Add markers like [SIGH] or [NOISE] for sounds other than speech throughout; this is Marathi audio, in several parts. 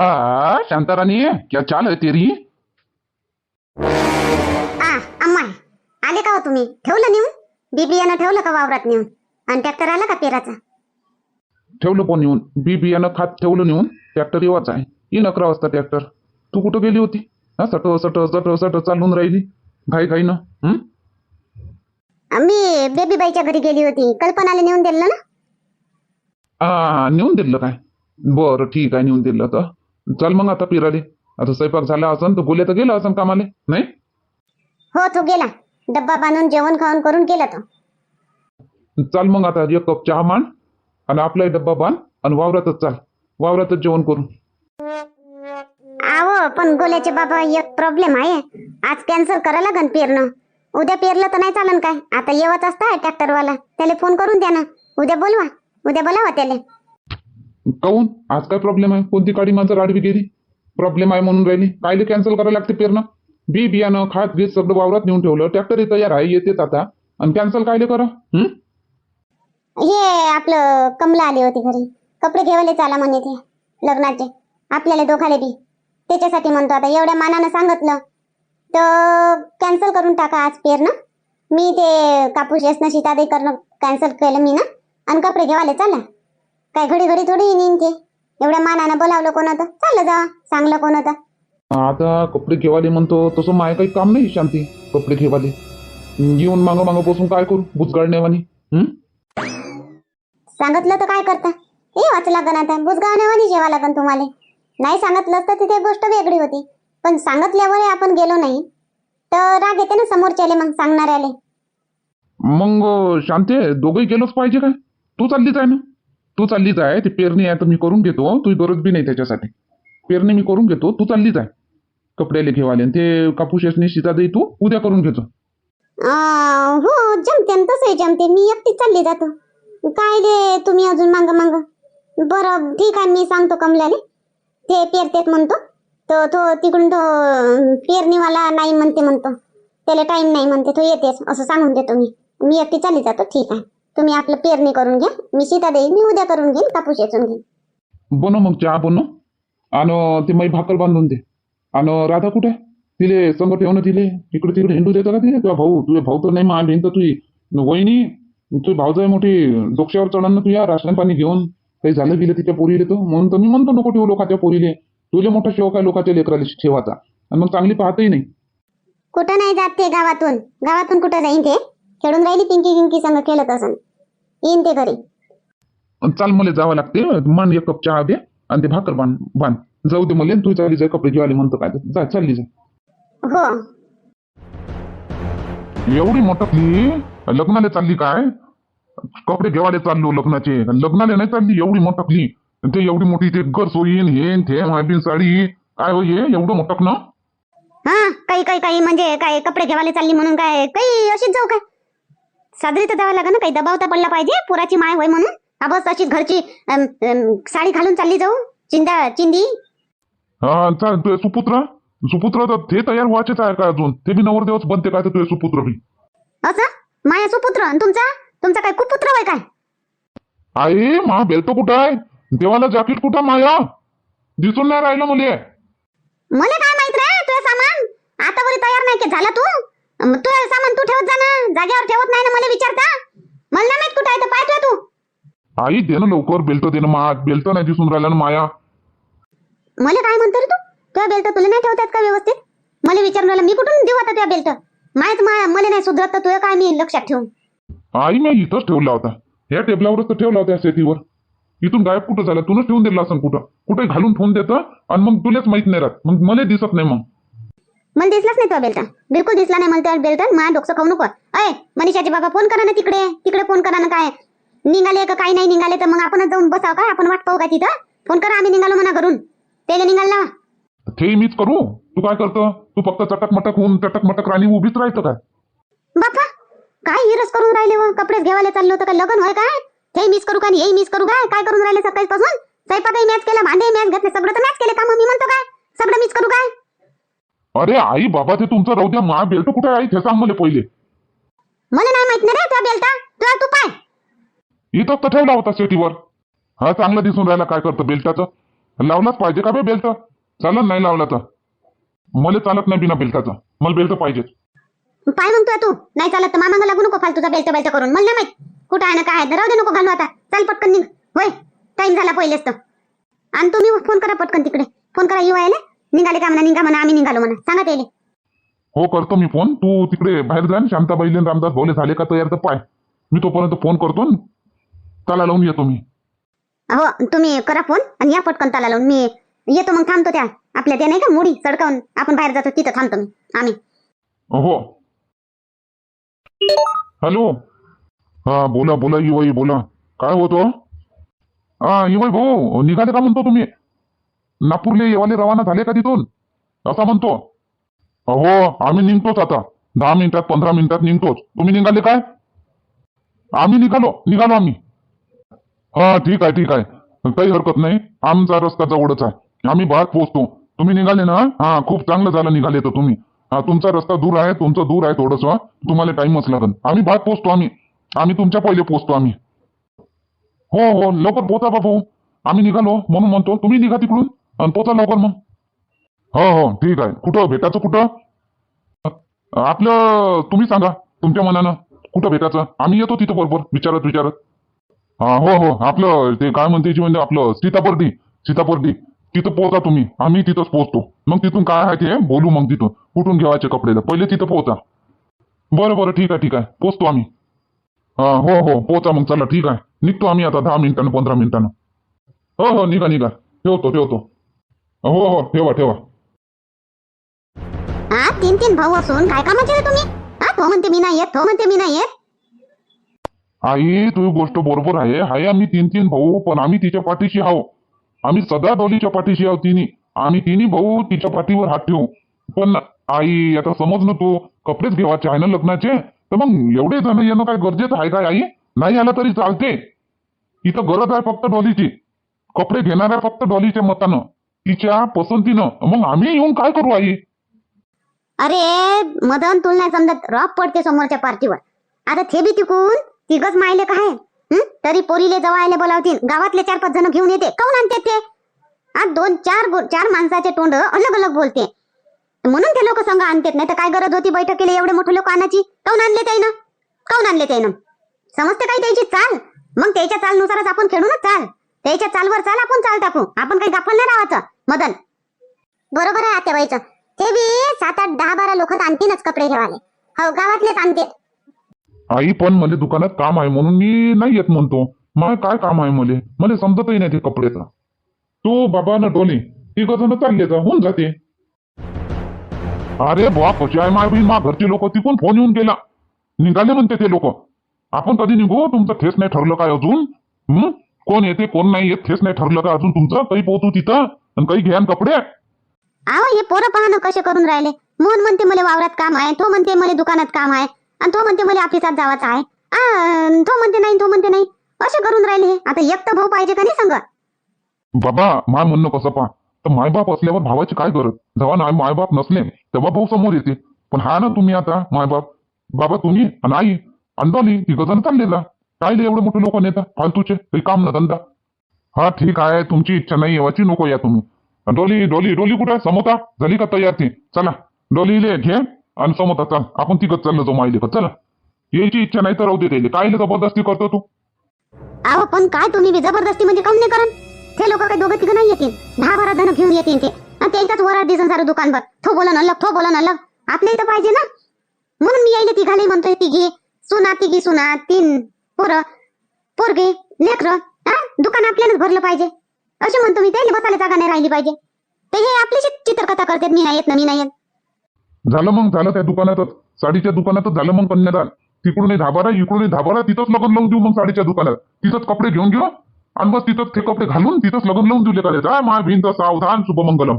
आ शांताराणी क्या चाल है तेरी? आ अम्मा आले का हो तुम्ही? ठेवलं नेऊन? बी बियाणं ठेवलं का वावरात नेऊन? आणि ट्रॅक्टर आला का पेराचा? ठेवलं पण येऊन बी बियाणं खात ठेवलं नेऊन. ट्रॅक्टर येवाच आहे. येईन अकरा वाजता ट्रॅक्टर तू कुठं गेली होती? हा सट सट सट सट चालून राहिली. घाई घाई ना? मी बेबी बाईच्या घरी गेली होती. कल्पनाला नेऊन दिलं ना? आ नेऊन दिलं काय? बरं ठीक आहे नेऊन दिलं तर. चल मग आता पिराले. आता स्वयंपाक झाला असन तर गोल्या तर गेला असन कामाले नाही? हो तो गेला. डब्बा बांधून जेवण खाऊन करून गेला तो. चाल मग आता एक कप चहा मांड आणि आपला डब्बा बांध आणि वावरातच चाल. वावरातच जेवण करू आहो पण गोल्याचे बाबा एक प्रॉब्लेम आहे. आज कॅन्सल करा लागन पेरणं. उद्या पेरलं तर नाही चालन काय? आता येवत असता ट्रॅक्टरवाला. त्याला फोन करून द्या ना. उद्या बोलवा. उद्या बोलावा त्याला. काऊन आज काय प्रॉब्लेम आहे? कोणती काळी माझं आडवी गेली? प्रॉब्लेम आहे म्हणून राहिली. कायले कॅन्सल करायला लागते पेरणं? बी बियाणं खात घेत सगळं वावरात नेऊन ठेवलं. ट्रॅक्टर तयार आहे येतेच आता. आणि कॅन्सल कायले करा? हम्म हे आपलं कमला आली होती घरी. कपडे घेवाले चाला म्हणे ते लग्नाचे. आपल्याला दोघाले बी. त्याच्यासाठी म्हणतो आता एवढ्या मानानं सांगितलं तर कॅन्सल करून टाका आज पेरणं. मी ते कापूस येसनं सीतादे करणं कॅन्सल केलं मी ना. आणि कपडे घेवाले चाला. काय घडी घडी थोडी नेईन ते. एवढ्या मानानं बोलावलं कोण होतं? चाललं जा सांगलं कोण होतं? आता कपडे घेवाले म्हणतो तसं माय काही काम नाही शांती. कपडे घेवाले येऊन मागं मागं बसून काय करू? बुचगाडण्यावानी हं? सांगितलं तर काय करता? हे वाच लागन आता. बुजगावण्यावानी जेवा लागन तुम्हाला. नाही सांगितलं असतं तर ती गोष्ट वेगळी होती. पण सांगितल्यावर आपण गेलो नाही. तर राग येते ना समोरच्याले मग सांगणाऱ्याले. मग शांते दोघंही गेलोच पाहिजे काय? तू चाललीच आहे ना? तू चाललीच आहे ती पेरणी आहे तर मी करून घेतो तुझी गरज बी नाही त्याच्यासाठी. पेरणी मी करून घेतो तू चाललीच आहे. कपड्याले घेवाले ते कापूस शिजा दे तू उद्या करून घेतो. हो जमते न तसंही जमते मी एकटी चालली जातो. काय दे तुम्ही अजून मांग मांग? बरं ठीक आहे मी सांगतो कमल्याने ते पेरतेत म्हणतो. तो तो तिकडून तो पेरणीवाला नाही म्हणते म्हणतो. त्याला टाइम नाही म्हणते तो येतेच असं सांगून देतो मी. मी एकटी चालली जातो ठीक आहे. तुम्ही आपलं पेरणी करून घ्या. मी सीता देईन मी उद्या करून घेईन कापूस येचून घेईन. बनव मग चहा बनव आणि ते माई भाकर बांधून दे. आणि राधा कुठे? तिले संग ठेवणं तिले. इकडे तिकडे हिंडू देतं का तिले? तुझा भाऊ तुझे भाऊ तर नाही मा भिंत तुझी वहिनी तुझी भाऊजाई मोठी डोक्यावर चढण ना तुझ्या राशन पाणी घेऊन. काही झालं गेलं तिच्या पोरीले तो म्हणून तर मी म्हणतो नको ठेवू लोकांच्या पोरीले. तुले मोठा शौक आहे लोकांच्या लेकराला ठेवाचा. आणि मग चांगली पाहतही नाही. कुठं नाही जात ते गावातून? गावातून कुठं जाईन ते? खेळून राहिली पिंकी पिंकी संग खेळत असन. येईन ते घरी. चाल मला जावं लागते. मन एक कप चहा दे आणि ते भाकर बांध बांध जाऊ दे मला तू चालली जाय कपडे घेवाले म्हणतो काय. जा चालली जा. हो. एवढी मोठकली लग्नाला चालली काय? कपडे घेवाले चाललो लग्नाचे. लग्नाला नाही चालली एवढी मोठकली ते एवढी मोठी ते घर सोयीन हे ते मायबीन साडी. काय हो हे? एवढं मोठक ना हा काही काही काही म्हणजे काय कपडे घेवायला चालली म्हणून काय? काही अशीच जाऊ काय? साजरी तर द्यावं लागेल ना काही दबावता पडला पाहिजे पुराची माय होय म्हणून. हा बस अशीच घरची अम, अम, साडी घालून चालली जाऊ. चिंदा चिंदी. हा चाल तुझे सुपुत्र. सुपुत्र तर ते तयार व्हायचेच आहे का अजून? ते बी नवरदेवच बनते काय तर तुझे सुपुत्र बी? असं? माया सुपुत्र आणि तुमचा? तुमचा काय कुपुत्र होय काय? आई मा बेल्ट कुठं आहे? देवाला जॅकेट कुठं माया? दिसून नाही राहिलं मुले. मला काय माहीत रे तुझं सामान? आता बरी तयार नाही की झाला तू? अम, तुझं सामान तू ठेवत जा ना. जागेवर ठेवत नाही ना मला विचारता. मला नाही माहीत कुठं आहे तर पाहतोय तू. आई दे ना लवकर. बेल्ट दे ना मा बेल्ट नाही दिसून राहिला ना माया. मला काय म्हणतो रे तू? तुझ्या बेल्ट तुला नाही ठेवतात का व्यवस्थित? मला विचारून राहिला मी कुठून देऊ आता तुझ्या बेल्ट? माहीत मा मला नाही सुधरत तर तुझं काय मी लक्षात ठेवून? आई मी इथंच ठेवला होता. या टेबलावरच तर ठेवला होता या सेटीवर इथून गायब कुठं झाला? तुनच ठेवून दिला असं कुठं? कुठे घालून ठेवून देतं? आणि मग तुलाच माहीत नाही राहत. मग मला दिसत नाही मग. मला दिसलाच नाही तुझा बेल्ट बिलकुल दिसला नाही मला तुझ्या बेल्ट माझ्या डोकं खाऊ नको. अय मनीषाचे बाबा फोन करा ना तिकडे. तिकडे फोन करा ना काय. निघाले का काही नाही निघाले तर मग आपणच जाऊन बसाव काय आपण वाट पाहू का तिथं? फोन करा आम्ही निघालो म्हणा घरून. त्याला निघाल. ना ते मीच करू? तू काय करतो? तू फक्त चटक मटक होऊन चटक मटक राणी उभीच राहायचं काय? बापा काय हिरस करून राहिले व कपडेच घ्यायला चाललो होतं का? लग्न होय काय? ते मिस करू का हे मिस करू काय? काय करून राहिले सकाळपासून? स्वयंपाकही मॅच केला भांडे मॅच घातले सगळं तर मॅच केले का मग मी म्हणतो काय? सगळं मिस करू काय? अरे आई बाबा ते तुमचं राहू द्या. मा बेल्ट कुठे आहे? ते सांग मला पहिले. मला नाही माहीत नाही रे तुझा बेल्ट. तुझा तू पाय. इथंच तर ठेवला होता सेटीवर हा चांगला दिसून राहिला काय करतो बेल्टाचं. लावलाच पाहिजे का बे बेल्ट? चालत नाही लावला तर. मला चालत नाही बिना बेल्टाचं. मला बेल्ट पाहिजे पाय म्हणतोय तू. नाही चालत तर मामाला लागू नको फालतूचा बेल्ट बेल्ट करून. मला नाही माहीत. कुठं आहे ना काय आहे राहू दे नको घालू आता. चाल पटकन निघ. होय. टाइम झाला पहिलेच तर. आणि तुम्ही फोन करा पटकन तिकडे. फोन करा येऊ यायला निघाले का म्हणा निघा म्हणा आम्ही निघालो म्हणा. सांगा त्याला. हो करतो मी फोन. तू तिकडे बाहेर जा आणि शांताबाईले आणि रामदास भाऊले झाले का तयार तर पाय. मी तोपर्यंत फोन करतो न. त्याला लावून येतो मी. हो तुम्ही करा फोन आणि या पटकन ताला लावून. मी येतो मग थांबतो त्या. आपल्या ते नाही का मुडी सडकावून. आपण बाहेर जातो तिथं थांबतो मी. आम्ही. हो. हॅलो. हा बोला बोला युवाई बोला. काय होतो? हा युवाई भाऊ निघाले का म्हणतो तुम्ही? नागपूरले येवाले रवाना झाले का तिथून? असा म्हणतो. हो आम्ही निघतोच आता. दहा मिनिटात पंधरा मिनिटात निघतोच. तुम्ही निघाले काय? आम्ही निघालो. निघालो आम्ही. हा ठीक आहे ठीक आहे. काही हरकत नाही. आमचा रस्ता जवळच आहे. आम्ही बाहेर पोहोचतो. तुम्ही निघाले ना? हा खूप चांगलं झालं निघाले तर तुम्ही. हा तुमचा रस्ता दूर आहे तुमचं दूर आहे थोडस. तुम्हाला टाइमच लागेल. आम्ही बाहेर पोहोचतो आम्ही. आम्ही तुमच्या पहिले पोहोचतो आम्ही. हो हो लवकर पोहोचा बाबू आम्ही निघालो म्हणून म्हणतो. तुम्ही निघा तिकडून. आणि पोचा लवकर मग. हो हो ठीक आहे. कुठं? भेटायचं कुठं? आपलं तुम्ही सांगा. तुमच्या मनानं. कुठं भेटायचं? आम्ही येतो तिथं बरोबर विचारत विचारत. हा हो हो. आपलं ते काय म्हणते जी म्हणजे आपलं सीतापर्डी सीतापर्डी तिथं पोहोचा तुम्ही. आम्ही तिथंच पोहोचतो. मग तिथून काय आहे ते बोलू मग तिथून. कुठून घेवायचे कपडे? पहिले तिथं पोहोचा. बरं बरं. ठीक आहे ठीक आहे. पोचतो आम्ही. हा हो हो. पोचा मग. चला ठीक आहे. निघतो आम्ही आता दहा मिनिटानं पंधरा मिनिटानं. हो हो. निघा निघा. ठेवतो ठेवतो. हो हो ठेवा ठेवा. हा तीन तीन भाऊ असून काय कामाचे रे तुम्ही? हा तो म्हणते मी नाही येत तो म्हणते मी नाही येत आई तुझी गोष्ट बरोबर आहे. हाय आम्ही तीन तीन भाऊ पण आम्ही तिच्या पाठीशी आहो. आम्ही सदा डोलीच्या पाठीशी आहो तिन्ही. आम्ही तिन्ही भाऊ तिच्या पाठीवर हात ठेवू. पण आई आता समज ना तू कपडेच घेवायचे आहे ना लग्नाचे? तर मग एवढे जण येणं काय गरजेचं आहे काय आई? नाही आलं तरी चालते. इथं गरज आहे फक्त डॉलीची कपडे घेणार आहे फक्त डॉलीच्या मतानं. तिच्या पसंतीनं. मग आम्ही येऊन काय करू आई? अरे मदन तुला नाही समजत. रॉप पडते समोरच्या पार्टीवर. आता ते बी तिकून. तिघच मायले काय हं? तरी पोरीले जवळ बोलावतील. गावातले चार पाच जण घेऊन येते. काऊन आणते ते? हा दोन चार गो- चार माणसाचे तोंड अलग अलग बोलते. म्हणून ते लोक संघ आणतात. नाही तर काय गरज होती बैठकीला एवढे मोठे लोक आणायची? काऊन आणले त्यानं काऊन आणले त्यानं समजते काही त्याची चाल? मग त्याच्या चालनुसारच आपण खेळू ना चाल. त्याच्या चालवर चाल आपण चाल टाकू. आपण काही गाफल नाही राहायचं मदन. बरोबर आहे आत्याबाईचं. ते बी सात आठ दहा बारा लोक आणतीनच कपडे घेवाले. हो गावातलेच आणते आई पण मला दुकानात काम आहे म्हणून मी नाही येत म्हणतो. मला काय काम आहे मले? मला समजतही नाही ते कपडेचं तू बाबा ना डोले ती जण चालले जा होऊन जाते. अरे बुवा कशी आहे माय बहीण? मा घरचे लोक तिकून फोन येऊन गेला. निघाले म्हणते ते लोक. आपण कधी निघू? तुमचं ठेच नाही ठरलं काय अजून? हम्म कोण येते कोण नाही येत थेस नाही ठरलं का अजून तुमचं? काही पोहतू तिथं? आणि काही घ्या न कपडे? अहो हे पोरं पहा ना कसे करून राहिले? मोहन म्हणते मला वावरात काम आहे तो म्हणते मला दुकानात काम आहे आणि तो म्हणते मला ऑफिसात जावाचं आहे. आ, तो म्हणते नाही तो म्हणते नाही. असे करून राहिले हे. आता एक तर भाऊ पाहिजे का नाही सांग? बाबा माय म्हणणं कसं पा तर मायबाप असल्यावर भावाची काय गरज? जेव्हा नाही मायबाप नसले तेव्हा भाऊ समोर येते. पण हा ना तुम्ही आता मायबाप. बाबा तुम्ही आणि आई अंडोली तिघ जण काय रे एवढे मोठे लोक नेता? फालतूचे. रिकाम ना धंदा. हा ठीक आहे. तुमची इच्छा नाही येवाची नको या तुम्ही. डोली डोली डोली कुठे? समोता? झाली का तयार ती? चला. डोलीले घे. आणि समोता चल. आपण तिघत चाललो जाऊ माहिती चला. यायची इच्छा नाही तर राहू दे त्याले. काय जबरदस्ती करतो तू? अहो पण काय तुम्ही बी जबरदस्ती म्हणजे काम नाही करण ते लोक काही दोघं तिघं नाही येतील. दहा बारा जण घेऊन येतील ते. आणि त्यांच्याच वरात दिसन सारं दुकानभर. थो बोला अलग थो बोला अलग आपल्या इथं पाहिजे ना. म्हणून मी यायला तिघाले म्हणतोय तिघी. सुना तिघी सुना तीन. पोरं पोरगे लेकरं दुकान आपल्यालाच भरलं पाहिजे. असे म्हणतो मी त्याला बसायला जागा नाही राहिली पाहिजे. ते हे आपली चित्रकथा करतात मी नाही येत ना मी नाही येत. झालं मग झालं त्या दुकानातच. साडीच्या दुकानातच झालं मग कन्यादान. तिकडून धाबारा इकडून धाबारा तिथंच लग्न लावून देऊ मग साडीच्या दुकानात. तिथंच कपडे घेऊन घेऊ आणि बस तिथंच ते कपडे घालून तिथंच लग्न लावून देऊ का काय मा भिंत सावधान शुभमंगलम.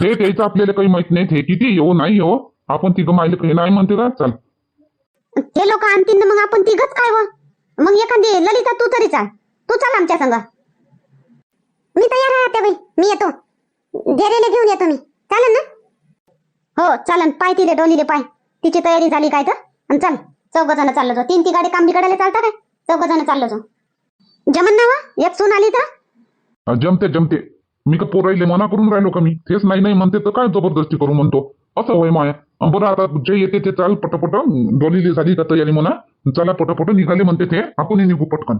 ते त्याचं आपल्याला काही माहीत नाही ते किती येऊ नाही येऊ. आपण तिघं माहिले काही नाही म्हणते का? चल. ते लोक आणतील ना मग आपण तिघच काय व मग एखादी ललिता तू तरी चाल. तू चाल आमच्या संग. मी तयार आहे आता बाई. मी येतो. डेरेले घेऊन येतो मी. चालन ना? हो चालन. पाय तिले डोलीले पाय. तिची तयारी झाली काय तर? आणि चल. चौघ जण चाललो जो तीन ती गाडी काम बिघडायला चालता काय? चौघ जण चाललो जो जमन ना वा एक सून आली तर? जमते जमते. मी का पोराईले मना करून राहिलो का मी? तेच नाही नाही म्हणते तर काय जबरदस्ती करू म्हणतो? असं होय माय. बरं आता जे येते ते चाल पटपट डोलीली झाली का तयारी म्हणा. चला पटपट निघाले म्हणते ते. आपण निघू पटकन.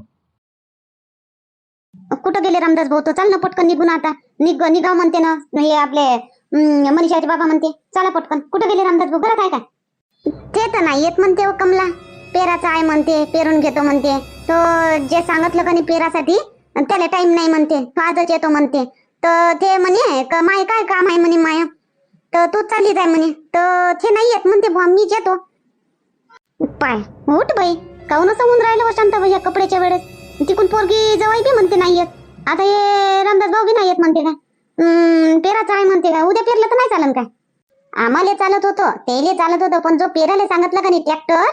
कुठं गेले रामदास भाऊ? तो चाल ना पटकन निघून आता. निघ निघा म्हणते ना. हे आपले मनीषाचे बाबा म्हणते. चला पटकन. कुठं गेले रामदास भाऊ? घरात आहे का ते तर नाही येत म्हणते हो कमला. पेराचा आहे म्हणते पेरून घेतो म्हणते. तो जे सांगितलं का नाही पेरासाठी त्याला टाइम नाही म्हणते. आजच येतो म्हणते. तर ते म्हणे का माय काय काम आहे म्हणे माया? तर तू चालली जाय म्हणे. तर ते नाही येत म्हणते बुवा मीच येतो पाय उठ बाई. काहून असं होऊन राहिलं हो शांत या कपड्याच्या वेळेस? तिकून पोरगी जवळ बी म्हणते नाही येत. आता हे रामदास भाऊ बी नाही येत म्हणते काय? पेराचा पेराचं आहे म्हणते काय? उद्या पेरलं तर नाही चालन काय? आम्हाला चालत होतं तेले चालत होतं पण जो पेराले सांगितलं का नाही ट्रॅक्टर?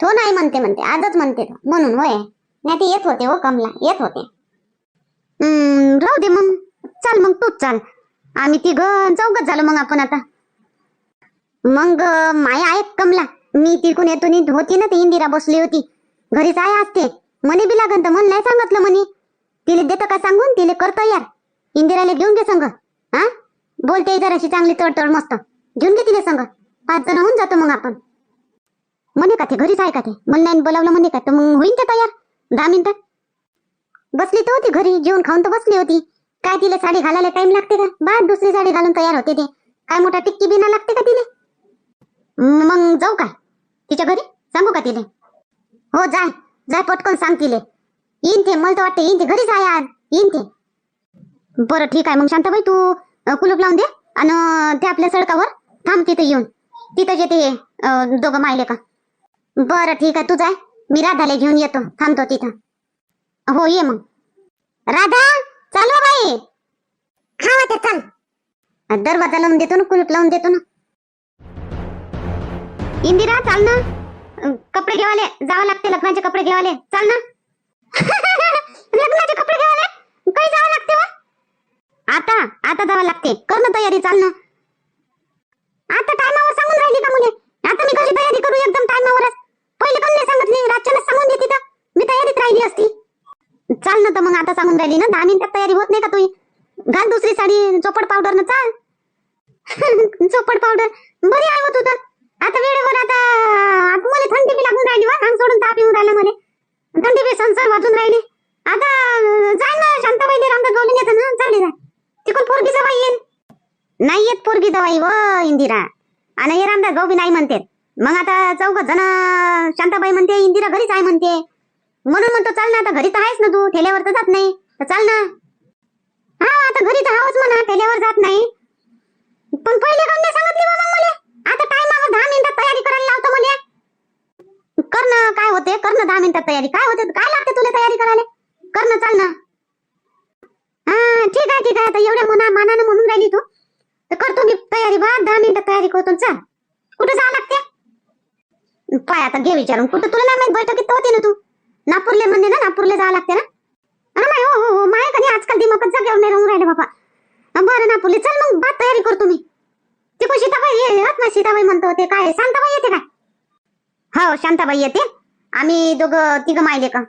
तो नाही म्हणते म्हणते आजच म्हणते तो. म्हणून होय. नाही ते येत होते हो कमला. येत होते. हम्म, राहू दे मग. चाल मग तूच चाल. आम्ही तिघ चौघच झालो मग आपण आता. मग माया आहेत कमला. मी तिकून येतो होती ना ती इंदिरा बसली होती. घरीच आहे असते म्हणे बी लागन तर मन नाही सांगितलं म्हणे तिले देतं का सांगून? तिले करतो यार. इंदिराला घेऊन घे संग. हा बोलते जराशी चांगली तडतड मस्त. घेऊन घे तिले संग. पाच जण होऊन जातो मग आपण. म्हणे का ते घरीच आहे का ते? मला नाही बोलावलं म्हणे का? तर मग होईन ते तयार. दहा मिनिटात बसली तर होती घरी. जेवण खाऊन तर बसली होती. काय तिला साडी घालायला टाइम लागते का? बा दुसरी साडी घालून तयार होते ते. काय मोठा टिक्की बिना लागते का तिले? मग जाऊ काय तिच्या घरी? सांगू का तिले? हो जाय. जाय पटकन सांग तिले. येईन ते मला तर वाटतं येईन ते. घरीच आहे आज येईन ते. बरं ठीक आहे. मग शांताबाई तू कुलूप लावून दे आणि ते आपल्या सडकावर थांब तिथे येऊन. तिथं येते हे दोघं माहिले का. बरं ठीक आहे. तू जाय. मी राधाला घेऊन येतो. थांबतो तिथं. हो ये मग. राधा! चालू बाई. हा ते चाल. दरवाजा लावून देतो ना कुलूप लावून देतो ना. इंदिरा चाल ना. कपडे घेवाले. जावं लागते लग्नाचे कपडे घेवाले. चाल ना. [LAUGHS] लग्नाचे कपडे घेवाले? काही जावं लागते वा? आता आता जावं लागते. कर ना तयारी चाल ना. आता टायमावर सांगून राहिली का मुले? आता मी कशी तयारी करू एकदम टायमावरच. पहिले कम नाही सांगितली. रातच्याला सांगून देते तर. मी तयारीत राहिली असती. चाल ना तर मग आता सांगून राहिली ना दहा मिनिटात तयारी होत नाही का तुझी घाल दुसरी साडी चोपड पावडर न चाल. [LAUGHS] चोपड पावडर बरी आहे हो तू तर. आता वेळेवर आता मला थंडी बी लागून राहिली वा अंग सोडून ताप येऊन राहिला मला. थंडी बी संसार वाजून राहिली. आता जाय ना शांताबाई दे रामदास गवली येतं ना चालली जा तिकडून पोरगी जवाई येईल नाही येत पोरगी जवाई व इंदिरा. आणि हे रामदास भाऊ बी नाही म्हणते. मग आता चौघ जण शांताबाई म्हणते इंदिरा घरीच आहे म्हणते. म्हणून म्हणतो चाल ना आता घरी तर आहेस ना तू ठेल्यावर तर जात नाही. तर चाल ना. हा आता घरी तर आहोच म्हणा ठेल्यावर जात नाही. पण पहिले काऊन सांगितली बाबा मला. आता टायमावर दहा मिनिटात तयारी करायला लावतो मला. कर ना काय होते? कर ना दहा मिनिटात तयारी. काय होते? काय लागते तुला तयारी करायला? कर ना चाल ना. हा ठीक आहे ठीक आहे. आता एवढ्या मना मानानं म्हणून राहिली तू. तर करतो मी तयारी बा दहा मिनिटात तयारी करतो न चाल. कुठं जावं लागते? पाय आता घे विचारून. कुठं? तुला नाही माहीत बैठकीत तर होती ना तू. नागपूरले म्हणजे ना नागपूरला जावं लागते ना? अरे माय हो हो हो माय कधी आजकाल दिमागच जागेवर नाही राहून राहिले बाबा. बरं नागपूरले चल मग बात तयारी करतो मी ते कोण सीताबाई येत ना सीताबाई म्हणतो ते काय शांताबाई येते काय? हो शांताबाई येते. आम्ही दोघं तिघं मायले का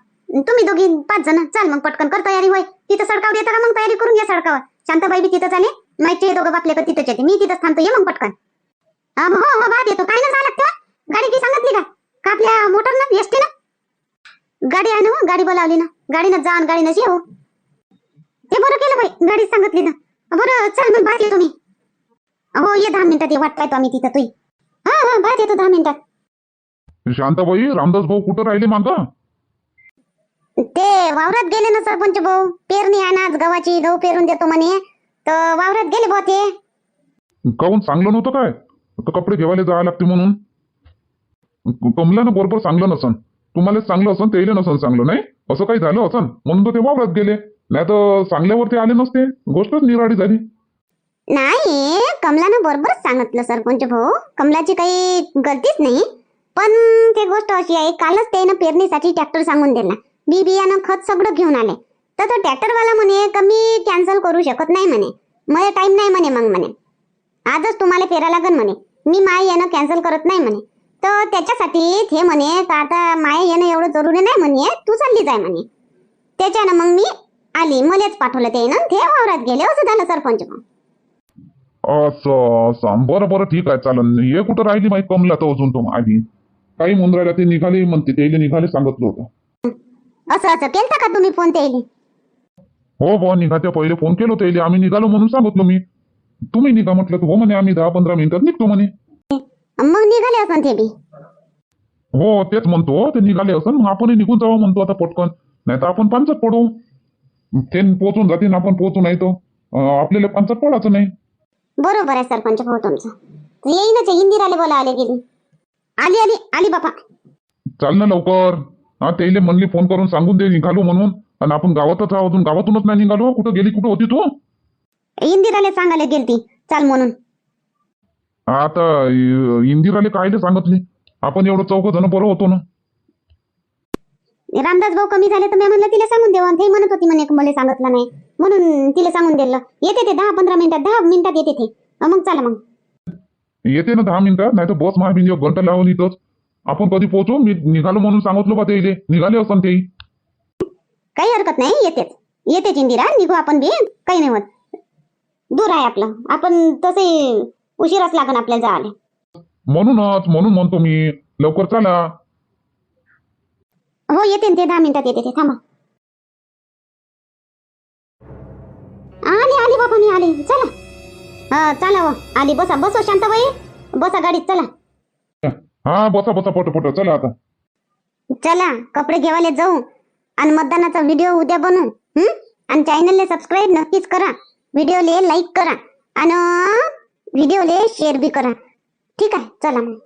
तुम्ही दोघी पाच जण चाल मग पटकन कर तयारी होय. तिथं सडकावर येतं का मग तयारी करून या सडकावर? शांताबाई बी तिथं चाले माहिती दोघं बापले का तिथंच येते. मी तिथंच थांबतो ये मग पटकन. हो हो बाप येतो. काय ना झालं लागतं. गाडी की सांगितली का? आपल्या मोटर ना एसटी ना गाडी आहे ना गाडी बोलावली ना. गाडीनं जा आणि गाडीनंच येऊ. ते बरं केलं बाई गाडी सांगितली ना. बरं चल मग बाहेर मी. हो ये दहा मिनिटात ये वाट पाहतो आम्ही तिथं तुई. हा हा बाहेर येतो दहा मिनिटात. शांताबाई रामदास भाऊ कुठं राहिले मागं? ते वावरात गेले ना सरपंच भाऊ. पेरणी आहे ना आज गव्हाची गहू पेरून देतो म्हणे. तर वावरात गेले भाऊ ते. काहून चांगलं नव्हतं काय? कपडे घेवायला जावं लागते म्हणून. कमल्यानं बरोबर चांगलं नसन. तुम्हाला चांगलं असन ते नसन चांगलं नाही? असं काही झालं असन? म्हणून तर ते वावरात गेले. नाही तर चांगल्यावर ते आले नसते. गोष्टच निराळी झाली. नाही कमलानं बरोबरच सांगितलं सरपंच भाऊ. कमलाची काही गलतीच नाही. पण ते गोष्ट अशी आहे कालच त्यानं पेरणीसाठी ट्रॅक्टर सांगून दिला. बी बियाणं खत सगळं घेऊन आले. तर तो ट्रॅक्टरवाला म्हणे का मी कॅन्सल करू शकत नाही म्हणे. मला टाइम नाही म्हणे मग म्हणे. आजच तुम्हाला पेरा लागन म्हणे. मी माय येणं कॅन्सल करत नाही म्हणे. तर त्याच्यासाठी ते म्हणे का आता माय येणं एवढं जरुरी नाही म्हणे तू चालली जाय म्हणे. त्याच्यानं मग मी आली मलेच पाठवलं ते ना ते वावरात गेले असं झालं सरपंच मग. असं असं. बरं बरं ठीक आहे चालन. हे कुठं राहिली माहिती कमला तर अजून तो आधी? काही मुंद्रायला ते निघाले म्हणते ते निघाले सांगितलं होतं असं असं केलता का तुम्ही फोन ते हो बुवा निघाच्या पहिले फोन केलो त्याला आम्ही निघालो म्हणून सांगितलं मी. तुम्ही निघा म्हटलं तर हो म्हणे आम्ही दहा पंधरा मिनिटात निघतो म्हणे. मग निघाले असं ते बी. हो तेच म्हणतो ते निघाले असं मग आपणही निघून जावं म्हणतो आता पटकन. नाही तर आपण पांचट पडू. ते पोचून जातील आपण पोचू नाही अं, आपल्याला पांचट पडायचं नाही. बरोबर आहे सरपंच भाऊ तुमचं. येईनच इंदिराले बोला आले गेली. आली आली आली बापा. चाल ना लवकर. हा त्याला म्हणली फोन करून सांगून दे निघालो म्हणून. आणि आपण गावातच आहोत अजून गावातूनच नाही निघालो. कुठं गेली कुठं होती तू? इंदिराले सांगायला गेलती. चाल म्हणून. आता इंदिराले कायले सांगितले? आपण एवढं चौघ जण बरं होतो ना? रामदास भाऊ कमी झाले तर मी म्हणलं तिला सांगून आणि ते म्हणत होती म्हणे मला सांगितलं नाही. म्हणून तिला सांगून दिलं. येते ते दहा पंधरा मिनिटात दहा मिनिटात येते ते. मग चला मग. येते ना दहा मिनिटात? नाही तर बस महाबिंदी एक घंटा लावून इथंच आपण कधी पोहोचू? मी निघालो म्हणून सांगितलं बा ते निघाले असं ते काही हरकत नाही येतेच. येतेच इंदिरा निघू आपण बी. काही नाही होत. दूर आहे आपलं. आपण तसे उशिराच लागन आपल्याला जायला. म्हणूनच म्हणून म्हणतो मी लवकर चला. हो येते ना ते दहा मिनिटात येते ते थांबा. आली आली बाबा मी आली. चला. हा चला हो. आली बसा बसो शांताबाई. बसा गाडीत चला. हा बसा बसा पट पट चला आता. चला कपडे घेवायला जाऊ. आणि मतदानाचा व्हिडिओ उद्या बनवू हं? आणि चॅनलला सबस्क्राईब नक्कीच करा. व्हिडिओले लाईक करा. आणि व्हिडिओले शेअर बी करा. ठीक आहे चला मग.